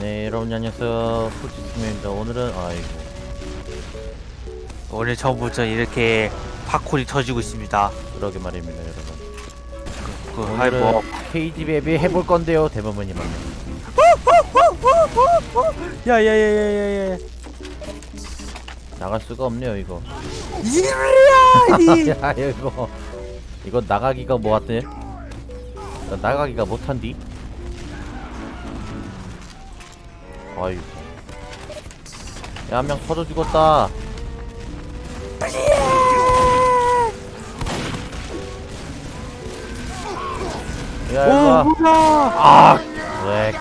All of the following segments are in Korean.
네 여러분 안녕하세요. 푸치스입니다. 오늘은 아이고. 오늘 처음부터 이렇게 팝콘이 터지고 있습니다. 그러게 말입니다 여러분. 그, 오늘은 뭐 KG 베비 해볼 건데요 대부분이 맞네 야야야야야야 나갈 수가 없네요 이거. 이리야 야 이거. 이거 나가기가 뭐하대 나 나가기가 못한디 아이고. 야한 명 터져 죽었다. 야 뭐야? 아 그래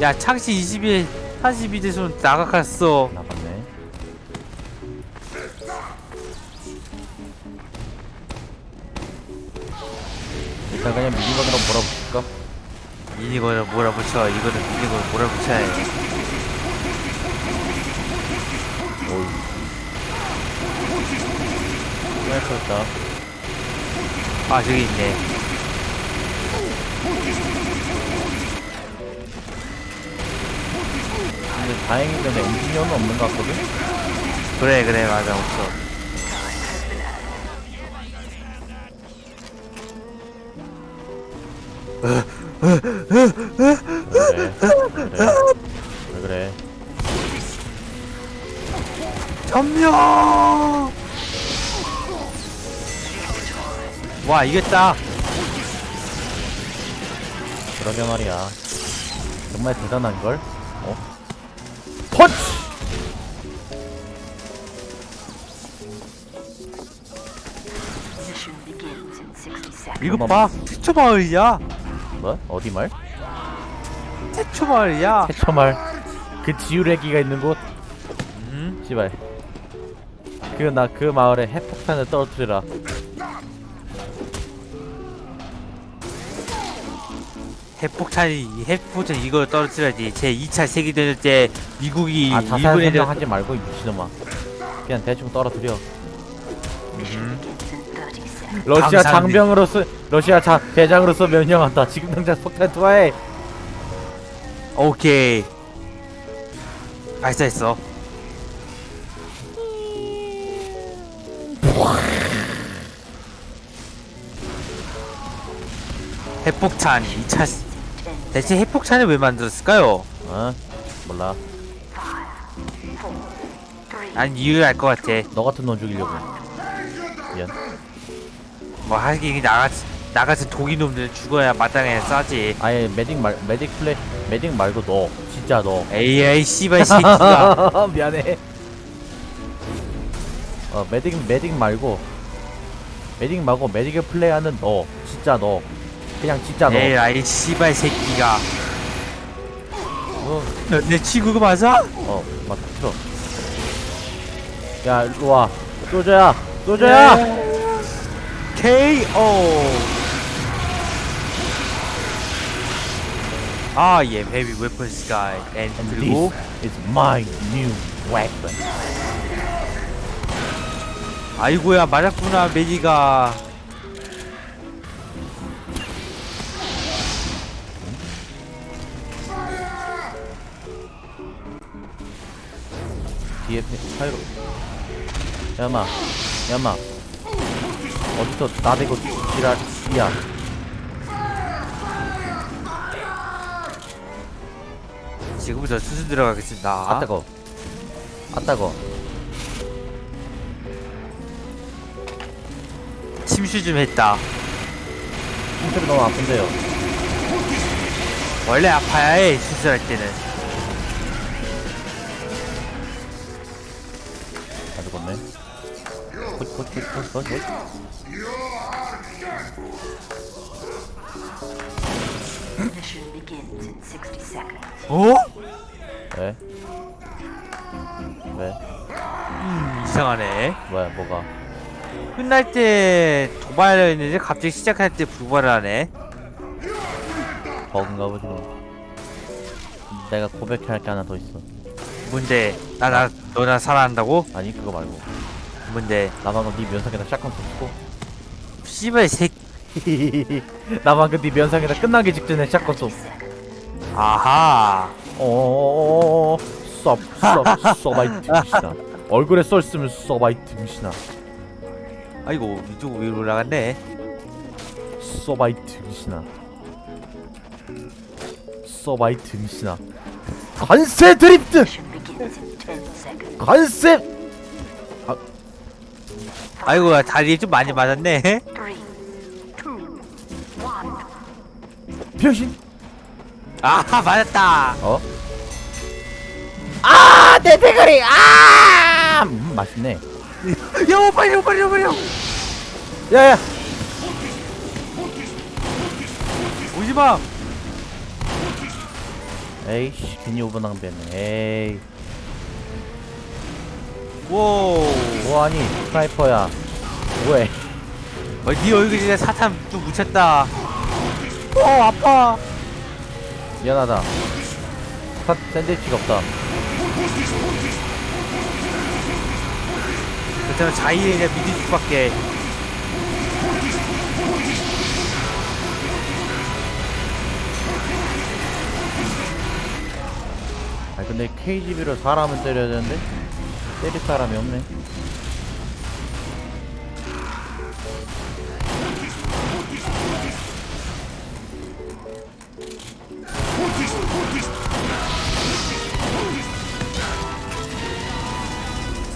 야 창시 20일 42대 손 나가갔어. 나갔네. 일단 그냥 미니건으로 몰아붙일까? 미니건을 몰아붙여. 이거는 미니건을 몰아붙여야 해. 오이. 잘아 저기 있네. 근데 다행히도 엔지니어는 없는 것 같거든? 그래 그래 맞아 없어. 왜 그래? 왜 그래? 왜 그래? 점령 와 이겼다 그러게 말이야 정말 대단한 걸? 어? 펀치! Mission begins in 60 seconds. 이거 봐 태초 마을이야 뭐? 어디 말? 태초 마을이야 해처말 그 지우래기가 있는 곳? 음? 씨발 그 나 그 마을에 핵폭탄을 떨어뜨리라 핵폭탄이 핵폭탄 이거 떨어뜨려야지 제 2차 세계대전 때 미국이 아 자세한 일본에 대한 설명하지 말고 이 미친놈아 그냥 대충 떨어뜨려 Begins in 30 seconds. 러시아 감사합니다. 장병으로서 러시아 자, 대장으로서 명령한다. 지금 당장 폭탄 투하해. 오케이. 발사했어. 핵폭탄 2차 대체 핵폭탄을 왜 만들었을까요? 어? 몰라. 난 이유를 알 것 같아. 너 같은 놈 죽이려고. 미안 뭐 하긴 나같이 나같은 독이 놈들 죽어야 마땅해 싸지. 아예 메딕 말 메딕 플레이 메딕 말고 너. 진짜 너. 에이 씨발 새끼가 미안해. 어 메딕 메딕 말고 메딕 말고 메딕을 플레이하는 너. 진짜 너. 그냥 진짜 너. 에이 아이 씨발 새끼가. 어, 너, 내 친구가 맞아? 어 맞다. 틀어. 야 일로와. 소저야 소저야 KO 아, 예, heavy weapon sky and And 그리고 this is my new weapon 아이고야 맞았구나 메리가 뒤에 파이로 야마 야마 어디서 나대고 지랄이야 지금부터 수술 들어가겠습니다. 아 따거 아 따거 침수 좀 했다. 힘들이 너무 아픈데요 원래 아파야 해 수술할 때는. 다 죽었네 헛헛헛헛헛 Mission begins in 60 seconds. 어? 왜? 왜? 음, 이상하네. 뭐야 뭐가 끝날 때 도발을 했는데 갑자기 시작할 때 불발을 하네. 버그인가 보지 뭐 내가 고백할 게 하나 더 있어 뭔데? 나, 나, 너나 살아난다고? 아니 그거 말고 뭔데? 나 방금 네 면상에다 샷건 쏘고 씨발 새나 방금 네 면상에다 끝나기 직전에 샷건 쏘. 아하 어어어어 썹, 썹, 서바이 등신아. 얼굴에 썰 쓰면 서바이 등신아. 아이고 이쪽 위로 올라갔네 서바이 등신아. 서바이 등신아. 관세 드리프트! Mission begins in 10 seconds. 관세! 아이고 다리에 좀 많이 맞았네 3, 2, 1. 병신! 아하 맞았다 어? 아! 내 대가리! 아! 음, 맛있네. 야 빨리 빨리 빨리 야 야! 오지 마 에이씨, 괜히 오버 낭비했네. 에이. 오 뭐하니? 스나이퍼야. 뭐해? 어, 네 얼굴에 사탕 좀 묻혔다 어 아파 미안하다. 사, 샌드위치가 없다. 그렇다면 믿을 수밖에 아 근데 KGB로 사람을 때려야 되는데 때릴 사람이 없네.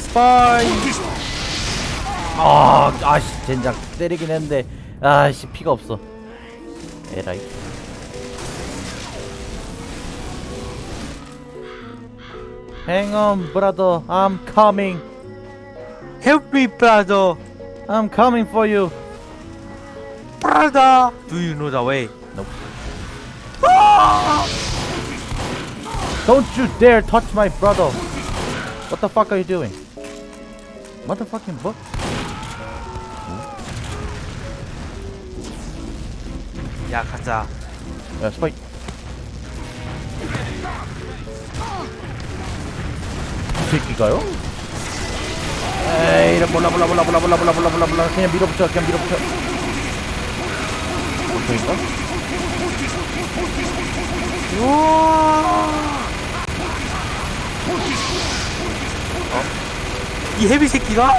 스파이 아, 아씨 젠장 때리긴 했는데 아씨 피가 없어. 에라이. Hang on, brother. I'm coming. Help me, brother. I'm coming for you. Brother. Do you know the way? Nope. Ah! Don't you dare touch my brother. What the fuck are you doing? Motherfucking book. Yeah, 가자. Yeah, spike. 새끼가요? 에이 몰라 몰라 몰라 몰라 몰라 몰라 몰라 몰라 몰라 그냥 밀어붙여 그냥 밀어붙여. 보통인가? 이 헤비 새끼가?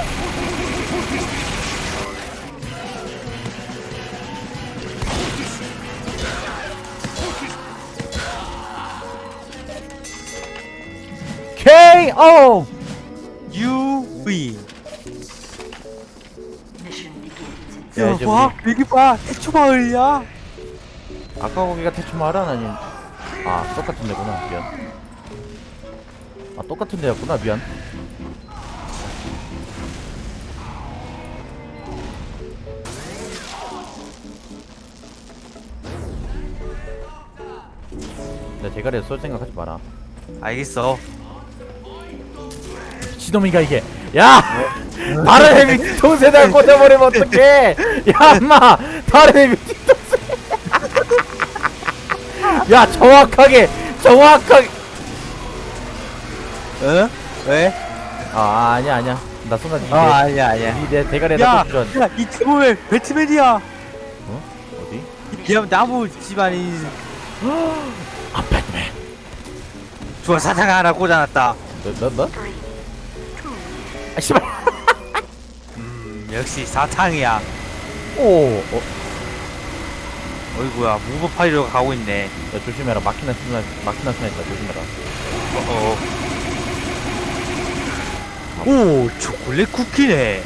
Begins in 야, 야 이제 봐 여기 봐. 태초 마을이야. 아까 거기가 태초 마을은 아닌 아 똑같은 데구나. 미안. 아 똑같은 데였구나. 미안. 내 대가리에 쏠 생각하지 마라. 알겠어 미친놈인가 이게 야! 다른 헤비 뒤통수에다 꽂아버리면 어떡해 야 인마 다른 헤비 뒤통수에 야 정확하게 정확하게 응? 왜? 아 아니야 아니야 나 쏜다 니내 아 아니야 아니야 내 대가리에다 야, 꽂으전 야, 이 제목에 배트맨이야. 어디? 이 나- 나무 집안이 아 배트맨 좋아 사탕 하나 꽂아놨다. 뭐? 뭐? 뭐? 3, 2, 아 씨발 음, 역시 사탕이야. 오 어, 어이구야, 무버 파이로 가고 있네. 야 조심해라 마키나 스나 마키나 스나 있다 조심해라 어, 어. 오, 초콜릿 쿠키네.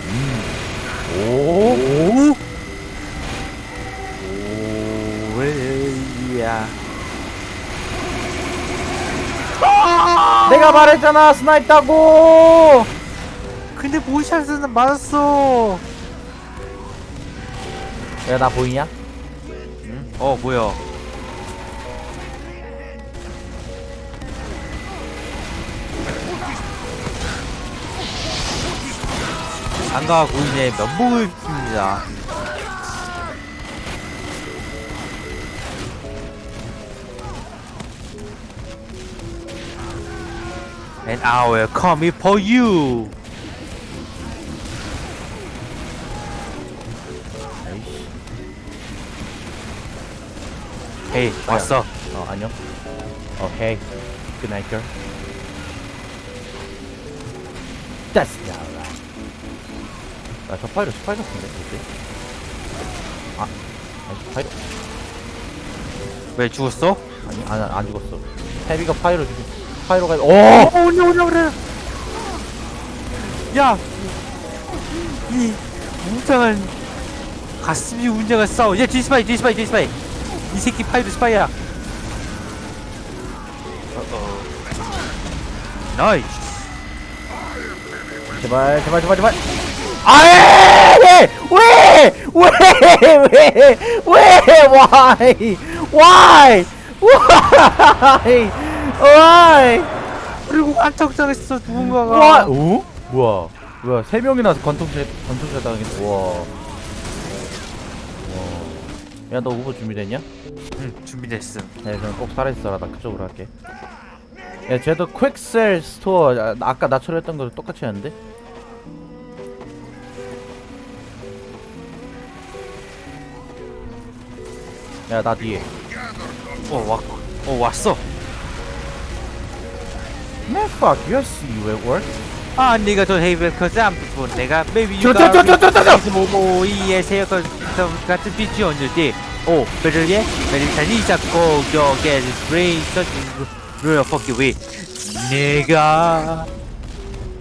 오 오, 오야. 내가 말했잖아 스나 있다고 근데 모션스는 맞았어. 야 나 보이냐? 응? 어, 뭐야? 장가 고인의 면목을 씁니다. And I will come for you. 헤이 왔어. 어 안녕. 오케이 굿나잇 girl. That's not right. 아저 파이로 스파이 같은데 그치? 아 아니 스파이로 왜 죽었어? 아니 안, 안 죽었어. 헤비가 파이로 죽이 파이로가 오! 어! 오냐 오냐 오냐! 야이 웅장한 가슴이 웅장한 싸워 야 뒤스파이 뒤스파이 뒤스파이 이 새끼 파이도 스파이야 어어 나이스 제발 제발 제발 제발 아예 왜! 왜! 왜! 왜! why! why! why! why! 그리고 안착당했어 누군가가 와! 어? 뭐야? 뭐야? 세 명이나 관통차 관통차 당했어. 와. 와. 야, 너 우버 준비됐냐? 응 준비됐어 네, 그럼 꼭 살아있어라. 나 그쪽으로 할게. 야, 쟤도 퀵셀 스토어 아, 나- 아까 나처럼 했던 거랑 똑같이 하는데? 야, 나 뒤에. 어, 와, 어 왔어 Man, fuck, you see you at work? 아 네가 더 헤이베커즈 안 부분 내가 maybe 저, you 저, 저, 저, 저, 저, 저! 모이의 세역과 같은 빛이 얹을 오 베를리에 베를리탄이 잡고 여기에 브레인 서치 루어 퍼키 위 내가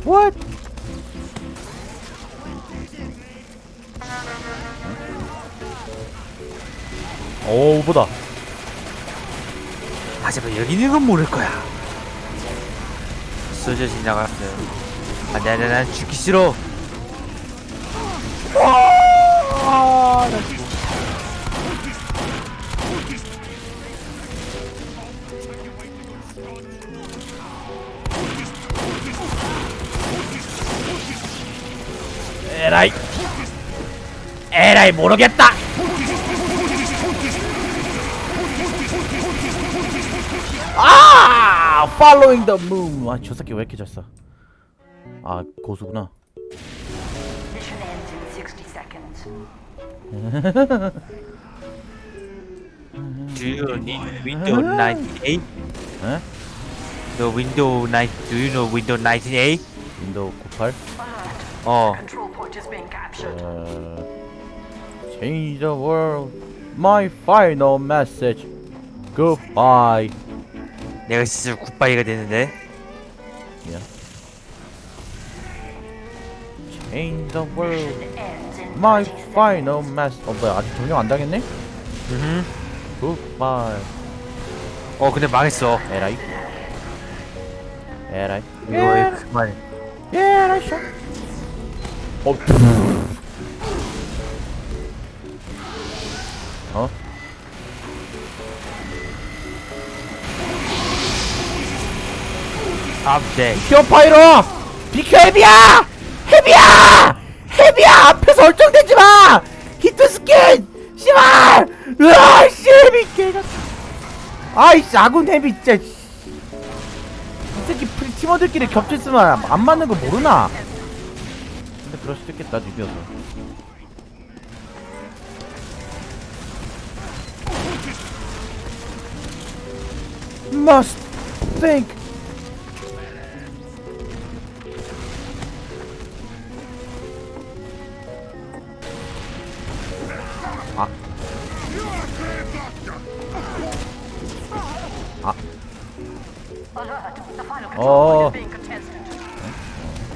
What? 오, 우버다. 하지만 여기 있는 건 모를 거야 소저 지나갔어요 안돼 안돼 난 죽기 싫어. 에라이. 에라이, 모르겠다! 아! Following the moon. 아, 저 새끼 왜 이렇게 잘 써? 아, 고수구나. Mission ends in 60 seconds. Do you need Windows 98? 에? The Windows 9 Do you know Windows 98? 윈도우 98? 어. 어... Change the world. My final message. Goodbye. 내가 진짜 굿바이가 되는데 Change the world. In My 30 seconds. final message. 어 뭐야 아직 점령 안 당했네? 음. Goodbye. 어 근데 망했어 에라이. 에라이. 이거 왜 그만 에라이 샷. 어. 어? 안돼 비켜 파이로! 비켜 헤비야! 헤비야! 헤비야! 앞에 설정되지 마! 히트 스킨! 씨발! 으아! 씨 헤비 개가 아이씨 아군 헤비 진짜 씨. 이 새끼 프리 팀원들끼리 겹쳐 있으면 안 맞는 거 모르나? 근데 그럴 수도 있겠다 죽여서 must think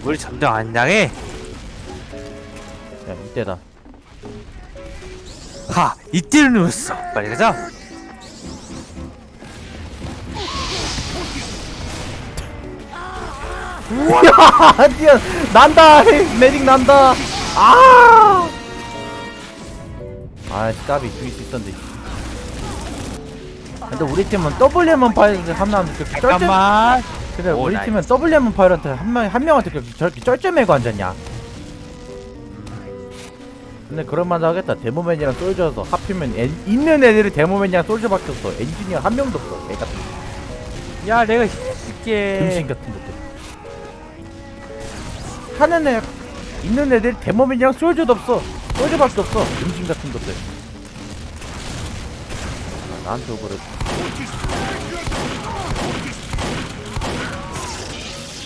우리 점점 안 당해 야 이때다 하 이때를 누웠어 빨리 가자 야, 뛰어 난다. 매직 난다. 아! 아, 까비 죽일 수 있었는데. 근데 우리 팀은 W만 명한테 그렇게 쩔쩔 잠깐만 그래 오, 우리 나이스. 팀은 W만 파이런트 한명 한 명한테 그렇게 저렇게 쩔쩔매고 앉았냐? 근데 그럴만도 하겠다. 데모맨이랑 솔저서 하필이면 애, 있는 애들이 데모맨이랑 솔저밖에 없어. 엔지니어 한 명도 없어. 애 같은 야 내가 해줄게 등신 같은 것들. 하는 애 있는 애들 데모맨이랑 솔저도 없어. 솔저밖에 없어. 등신 같은 것들. 나한테 오버를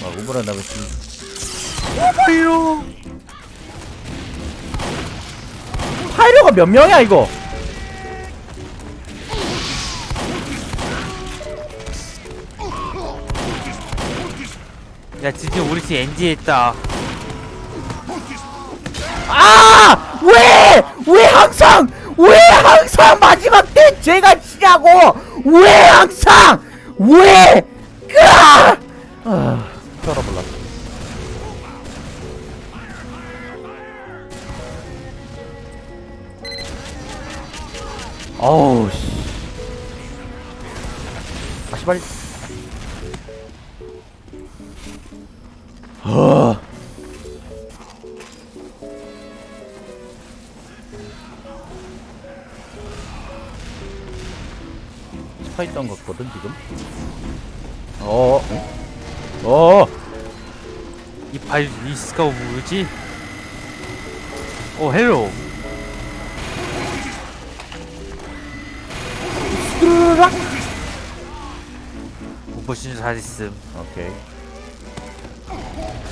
아 오버를 나면 지 파이로 파이러가 몇 명이야 이거 야 드디어 우리 팀 NG 했다 아! 왜! 왜 항상! 왜 항상 마지막 때 제가 치냐고! 왜 항상! 왜! 끄아! 아, 쩔어볼라. 어우, 씨. 아, 씨발. 어. 서 있던 것 같거든 지금. 어, 어, 어, 이 파일 리스가 뭐지? 오 헬로 으락. 오퍼신 사리슴 오케이.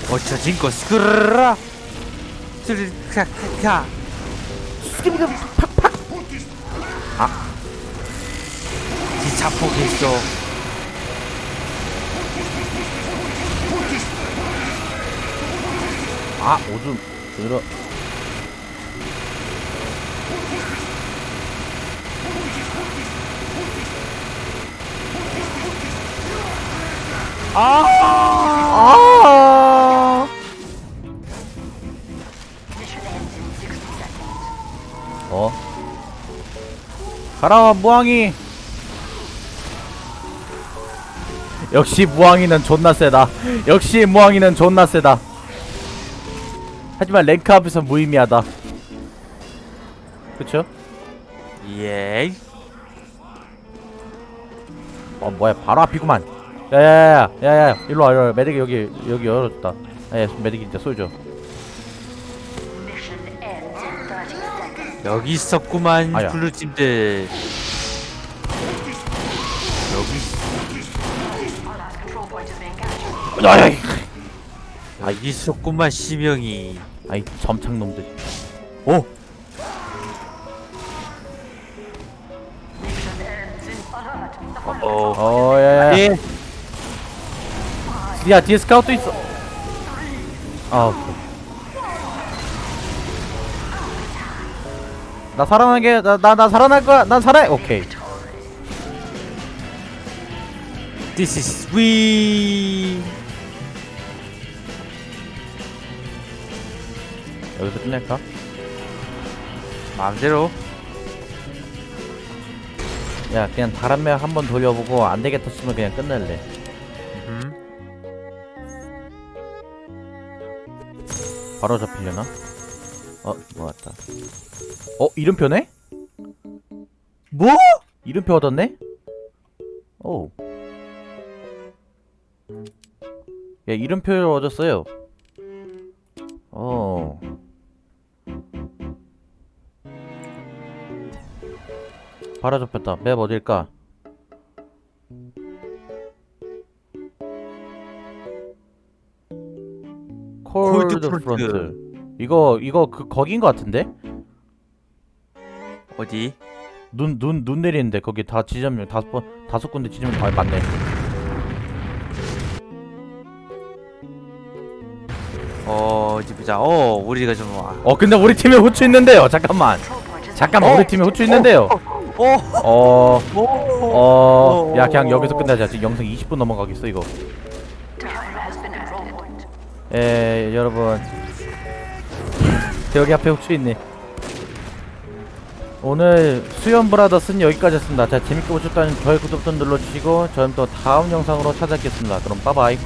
어쳐진 거 스크르라 스르카카카 스키비드 팍팍. 지 자폭했어 아, 오줌 들어. 아! 아! Mission ends in 60 seconds. 어? 가라 무항이 역시 무항이는 존나 세다 역시 무항이는 존나 세다 하지만 랭크 앞에서 무의미하다. 그쵸? 예. 어 뭐야. 바로 앞이구만. 야야야야 야야. 일로 와 일로 와. 메딕이 여기 여기 열어줬다. 예 메딕이 진짜 쏘죠. Mission ends in 30 seconds. 여기 있었구만 아야. 블루팀들. 여기. last 아이 여기 있었구만 시명이 아이 점창놈들 오 Mission ends in alert. The final 어 어, 야야야. 예 야, 뒤에 스카우트 있어. 아, 오케이. 나 살아나게, 나, 나, 나 살아날 거야. 난 살아. 오케이. This is we 여기서 끝낼까? 마음대로 야, 그냥 다른 맵 한 번 돌려보고 안 되겠다 싶으면 그냥 끝낼래. 음. 바로 잡히려나? 어, 뭐 같다. 어, 이름표네? 뭐? 이름표 얻었네? 오. 야, 이름표를 얻었어요. 어. 바로 잡혔다. 맵 어딜까? 콜드 콜드 프론트. 이거 이거 그 거긴 것 같은데? 어디? 눈 눈 눈 내리는데 거기 다 지점이 다섯 번 다섯 군데 지점이 다 맞네. 어 어디 보자 어 우리가 좀 와. 어 근데 우리 팀에 후추 있는데요. 잠깐만. 잠깐만 어? 우리 팀에 후추 있는데요. 어? 어. 어? 어. 야 그냥 여기서 끝내자. 지금 영상 20분 넘어가겠어 이거. 에 여러분. 여기 앞에 후추 있네. 오늘 수연 브라더스는 여기까지였습니다. 자 재밌게 보셨다면 좋아요 구독 좀 눌러주시고 저는 또 다음 영상으로 찾아뵙겠습니다. 그럼 빠바이.